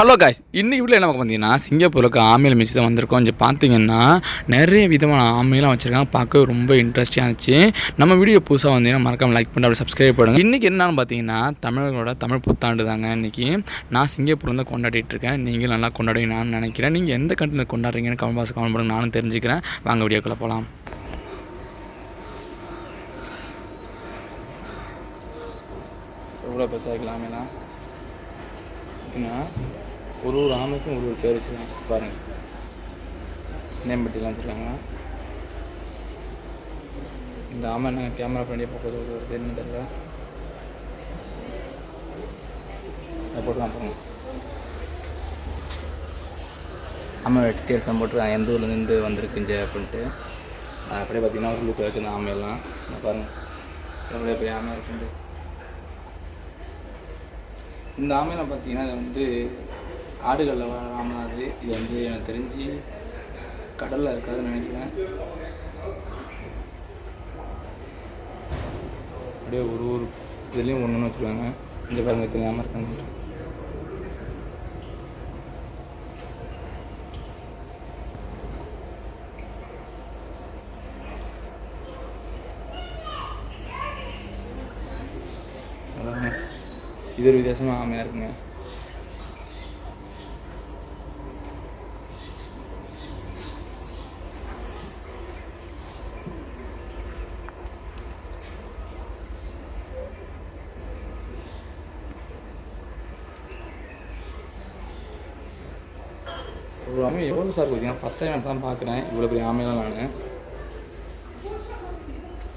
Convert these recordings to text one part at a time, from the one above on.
Hello guys இன்னைக்கு வீட்டில் என்ன பார்த்தீங்கன்னா சிங்கப்பூருக்கு ஆமையில் மிச்சு தான் வந்திருக்கோம் கொஞ்சம் பார்த்தீங்கன்னா நிறைய விதமான ஆமையெல்லாம் வச்சுருக்காங்க. பார்க்க ரொம்ப இன்ட்ரெஸ்டிங்காக இருந்துச்சு. நம்ம வீடியோ புதுசாக வந்தீங்கன்னா மறக்காமல் லைக் பண்ணி அப்படி சப்ஸ்கிரைப் பண்ணுங்கள் இன்றைக்கி என்னன்னு பார்த்தீங்கன்னா தமிழர்களோட தமிழ் புத்தாண்டு தாங்க இன்றைக்கி நான் சிங்கப்பூர்லேருந்து கொண்டாடிட்டு இருக்கேன். நீங்களும் நல்லா கொண்டாடுவீங்க நான் நினைக்கிறேன். நீங்கள் எந்த கண்ட்ரியில் கொண்டாடுறீங்கன்னு கமெண்ட் பாக்ஸ் கமெண்ட் பண்ணுங்க. நானும் தெரிஞ்சுக்கிறேன். வாங்க வீடியோக்குள்ளே போகலாம் எவ்வளோ பெருசாக இருக்கலாமேண்ணா பார்த்தீங்கன்னா ஒரு ஒரு ஆமைக்கும் ஒரு ஒரு பேர் வச்சுருக்காங்க பாருங்கள் நேம்பட்டிலாம் வச்சுருக்காங்க இந்த ஆமை என்ன கேமரா பண்ணி போகிறது ஒரு பேர் தெரியல. போட்டுலாம் போங்க ஆமை டீட்டெயில்ஸ் போட்டு எந்த ஊர்லேருந்து வந்திருக்குஞ்ச அப்படின்ட்டு. அப்படியே பார்த்தீங்கன்னா ஒரு லுக்கில் இருக்குது இந்த ஆமையெல்லாம். இங்க பாருங்கள் எவ்வளோ பெரிய ஆமை இருக்குண்டு இந்த ஆமையில பார்த்தீங்கன்னா அது வந்து ஆடுகளில் வளராமல் அது இது வந்து எனக்கு தெரிஞ்சு கடலில் இருக்காதுன்னு நினைக்கிறேன். அப்படியே ஒரு ஒரு இதுலேயும் ஒன்று வச்சுருவாங்க வச்சுருக்காங்க இங்கே பாருங்க தெரியாமல் ஆமை இருக்காங்க இது ஒரு வித்தியாசமாக ஆமையாக இருக்குங்க. ஒரு ஆமை எவ்வளோ சார் பார்த்தீங்கன்னா ஃபஸ்ட் டைம் தான் பார்க்குறேன். இவ்வளோ பெரிய ஆமையெல்லாம் நான்.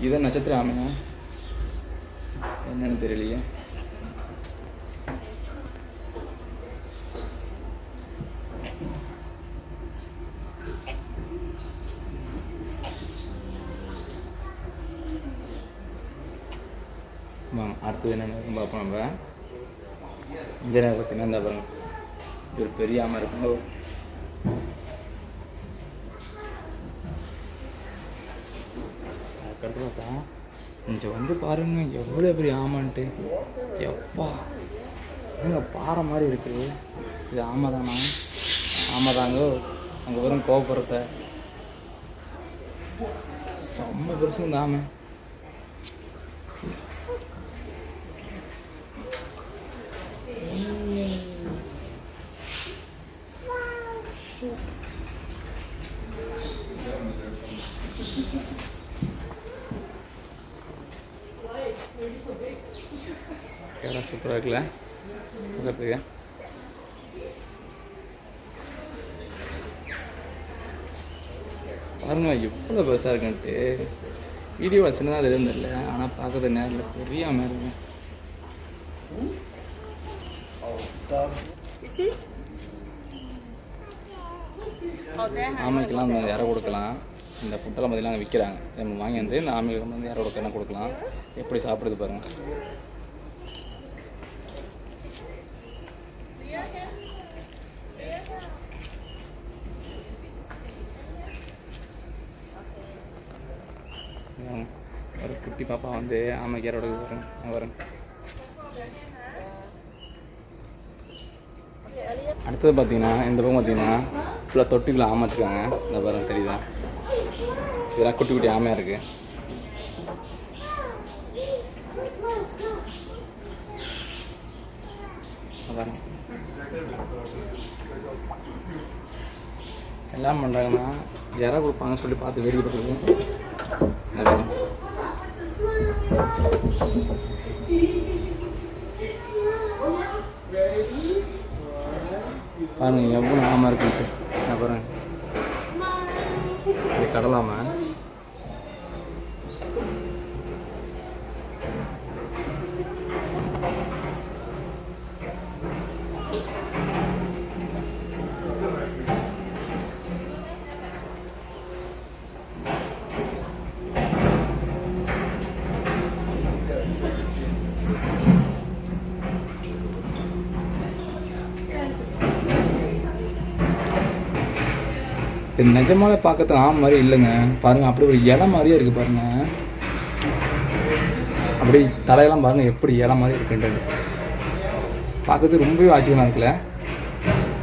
இதான் நட்சத்திர ஆமையா என்னன்னு தெரியலையே. வாங்க அடுத்தது என்னென்னு பார்ப்போம் நம்ம. இந்த நேரம் பார்த்தீங்கன்னா இந்த பாருங்க ஒரு பெரிய ஆமை இருக்குங்க இடத்துல தான் கொஞ்சம் வந்து பாருங்க எவ்வளோ பெரிய ஆமான்ட்டு. எப்பா என்னங்க பாறை மாதிரி இருக்குது இது ஆமை தானா ஆமை தாங்க அங்கே வரும் கோபுரத்தை. செம்ம பெருசு ஆமை. இடம் சூப்பராக இருக்குல்ல? பார்க்கறதுக்கு பாருங்க எவ்வளோ பெருசாக இருக்குன்ட்டு. வீடியோ சின்னதாக அது இருந்தில்ல ஆனால் பார்க்கறது நேரில் பெரிய ஆமை இருக்கு. ஆமைக்கெல்லாம் இறை கொடுக்கலாம். இந்த ஃபுட்டெல்லாம் பார்த்தீங்கன்னா அங்கே விற்கிறாங்க நம்ம வாங்கி வந்து இந்த வந்து யாரோட கண்ணை கொடுக்கலாம். எப்படி சாப்பிடுது பாருங்கள் ஒரு குட்டி பாப்பா வந்து ஆமைக்கு வரும் வரும் அடுத்தது பார்த்தீங்கன்னா இந்த பக்கம் பார்த்தீங்கன்னா ஃபுல்லாக தொட்டிக்குள்ள ஆமைச்சிருக்காங்க இந்த பாருங்க தெரியுதா? இதெல்லாம் குட்டி குட்டி ஆமையாக இருக்குது எல்லாம் பண்ணுறாங்கன்னா இறை கொடுப்பாங்கன்னு சொல்லி பார்த்து வேடிக்கை பார்க்குறது. இந்த பாருங்க எவ்வளோ ஆமாம் இருக்குன்ட்டு. நான் பாருங்க. கடலாமல் இது நிஜமாலே பார்க்கறது ஆம் மாதிரி இல்லைங்க. பாருங்க அப்படி ஒரு இலை மாதிரியே இருக்கு பாருங்க. அப்படி தலையெல்லாம் பாருங்க எப்படி இலை மாதிரி இருக்குன்ட்டு. பார்க்கறதுக்கு ரொம்பவே ஆச்சரியமா இருக்குல்ல.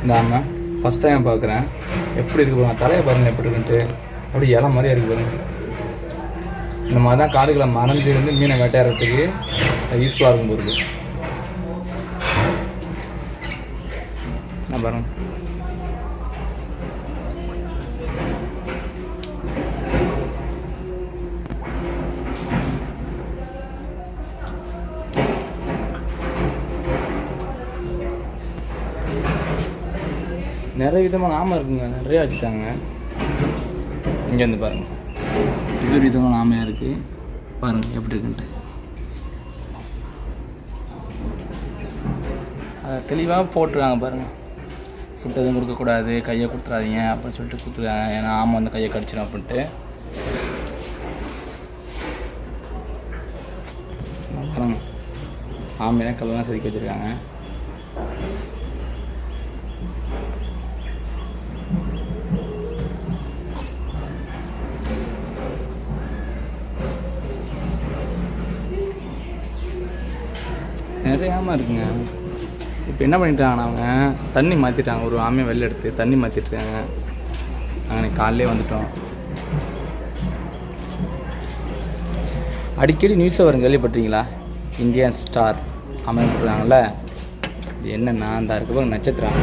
இந்த ஆமை ஃபஸ்ட் டைம் பார்க்குறேன். எப்படி இருக்கு பாருங்க தலையை பாருங்க எப்படி இருக்குன்ட்டு. அப்படியே இலை மாதிரியே இருக்கு பாருங்க. இந்த மாதிரி தான் காடுகளை மறைஞ்சு இருந்து மீனை வேட்டையாடுறதுக்கு யூஸ்ஃபுல்லாக இருக்கும் பொருள் நான் நிறைய விதமான ஆமை இருக்குங்க. நிறைய வச்சுட்டாங்க. இங்கே வந்து பாருங்க. இது ஒரு விதமான ஆமையாக இருக்குது பாருங்க எப்படி இருக்குன்ட்டு. அதை தெளிவாக போட்டிருக்காங்க பாருங்க. ஃபுட் எதுவும் கொடுக்கக்கூடாது. கையை கொடுத்துறாதீங்க அப்படின்னு சொல்லிட்டு கொடுத்துருக்காங்க. ஏன்னா ஆமை வந்து கையை கடிச்சிடும் அப்படின்ட்டு. பாருங்க. ஆமையெல்லாம் கல்லெல்லாம் செதுக்கி வச்சுருக்காங்க. நிறைய இருக்குங்க. இப்போ என்ன பண்ணிட்டாங்கன்னா அவங்க தண்ணி மாற்றிட்டாங்க ஒரு ஆமையை வெளில எடுத்து தண்ணி மாற்றிட்டுருக்காங்க நாங்கள் காலையிலே வந்துட்டோம். அடிக்கடி நியூஸை வரும் கேள்விப்பட்டீங்களா இந்தியன் ஸ்டார் அமைப்புறாங்கல்ல இது என்னென்னா அந்த இருக்க நட்சத்திரம்?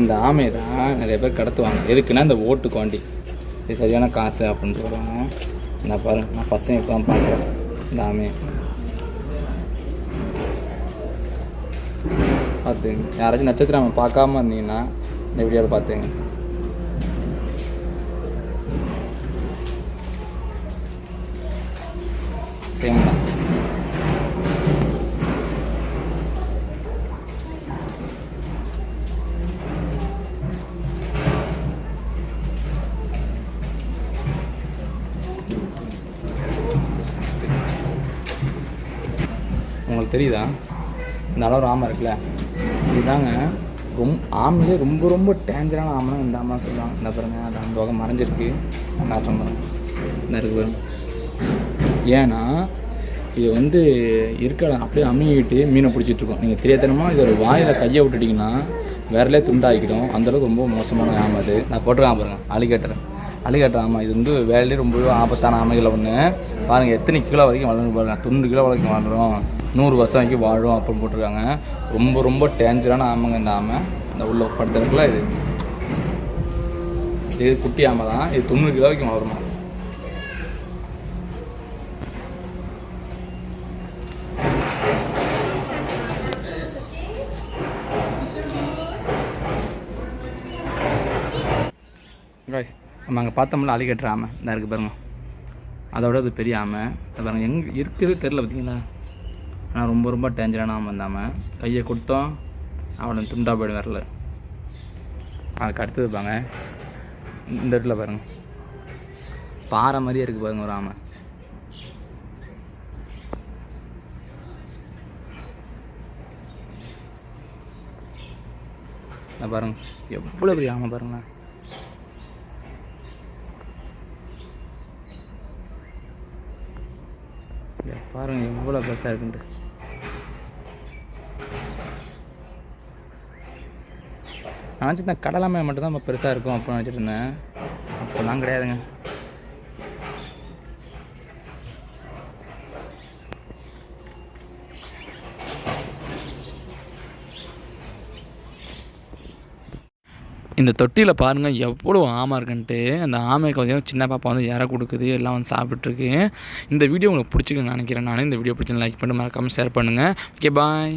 இந்த ஆமையை தான் நிறைய பேர் கடத்துவாங்க. எதுக்குன்னா இந்த ஓட்டுக்கு வண்டி இது சரியான காசு அப்படின்ட்டு வருவாங்க நான் பாருங்க நான் ஃபஸ்ட் டைம் இப்போ தான் பார்க்குறேன். இந்த ஆமையை. பார்த்துங்க யாராச்சும் நட்சத்திரம் பார்க்காம இருந்தீங்கன்னா இந்த வீடியோவில் பார்த்துங்க சேம் தான். உங்களுக்கு தெரியுதா? இந்த அளவு ஆமை இருக்குல்ல? இதுதாங்க ரொம்ப ஆமையிலே ரொம்ப ரொம்ப டேஞ்சரான ஆமை இந்த ஆமை சொல்லுவாங்க. இந்த பாருங்க அது அந்த வகை மறைஞ்சிருக்கு. காட்டுறேன் பாருங்க. இந்த இருக்கு பாருங்க. ஏன்னா இது வந்து இருக்கிற அப்படியே அமுங்கிட்டு மீனை பிடிச்சிட்ருக்கோம் நீங்கள் இது இதோட வாயில் கையை விட்டுட்டிங்கன்னா விரலே துண்டாக்கிடும் அந்தளவுக்கு ரொம்ப மோசமான ஆமை அது. நான் போட்டுருக்கான் பாருங்க. அலிகேட்டர் அலிகேட்டர் ஆமாம் இது வந்து வேலையே ரொம்ப ஆபத்தான ஆமைகளை ஒன்று பாருங்கள் எத்தனை கிலோ வரைக்கும் வளர்ந்து பாருங்கள் தொண்ணூறு கிலோ வரைக்கும் வளரும் நூறு வருஷம் வரைக்கும் வாழும் அப்படின்னு போட்டிருக்காங்க. ரொம்ப ரொம்ப டேஞ்சரான ஆமைங்க இந்த ஆமை. இந்த உள்ள படுத்துறதுக்குள்ள இது. இது குட்டி ஆமை தான். இது தொண்ணூறு கிலோ வரைக்கும் வளருமா? காய்ஸ் நம்ம அங்கே பார்த்தோம்ல அலிகேட்டர் ஆமை. இந்த இருக்குது பாருங்கள் அதோட அது பெரிய ஆமை. அது பாருங்க எங்கே இருக்குது தெரில பார்த்தீங்களா? ஆனால் ரொம்ப ரொம்ப டேஞ்சரான ஆமை இந்த ஆமை. கையை கொடுத்தோம் அவளை துண்டா போய்டு வரல அதுக்கு அடுத்தது பாங்க இந்த இடத்துல பாருங்க. பாறை மாதிரியே இருக்குது பாருங்கள் ஒரு ஆமை. இதை பாருங்க எவ்வளோ பெரிய ஆமை பாருங்களேன். பாருங்க எவ்வளோ பெருசாக இருக்குன்ட்டு. நான் நினச்சிருந்தேன் கடலாமை மட்டும்தான் இப்போ பெருசாக இருக்கும் அப்படின்னு நினச்சிட்டு இருந்தேன். அப்போலாம் கிடையாதுங்க. இந்த தொட்டியில் பாருங்கள் எவ்வளோ ஆமாம் இருக்குன்ட்டு. அந்த ஆமைக்கு வந்து சின்ன பாப்பா வந்து இற கொடுக்குது எல்லாம் வந்து சாப்பிட்ருக்கு இந்த வீடியோ உங்களுக்கு பிடிச்சிக்கன்னு நினைக்கிறேன். நான் இந்த வீடியோ பிடிச்சி லைக் பண்ணி மறக்காமல் ஷேர் பண்ணுங்கள் ஓகே பாய்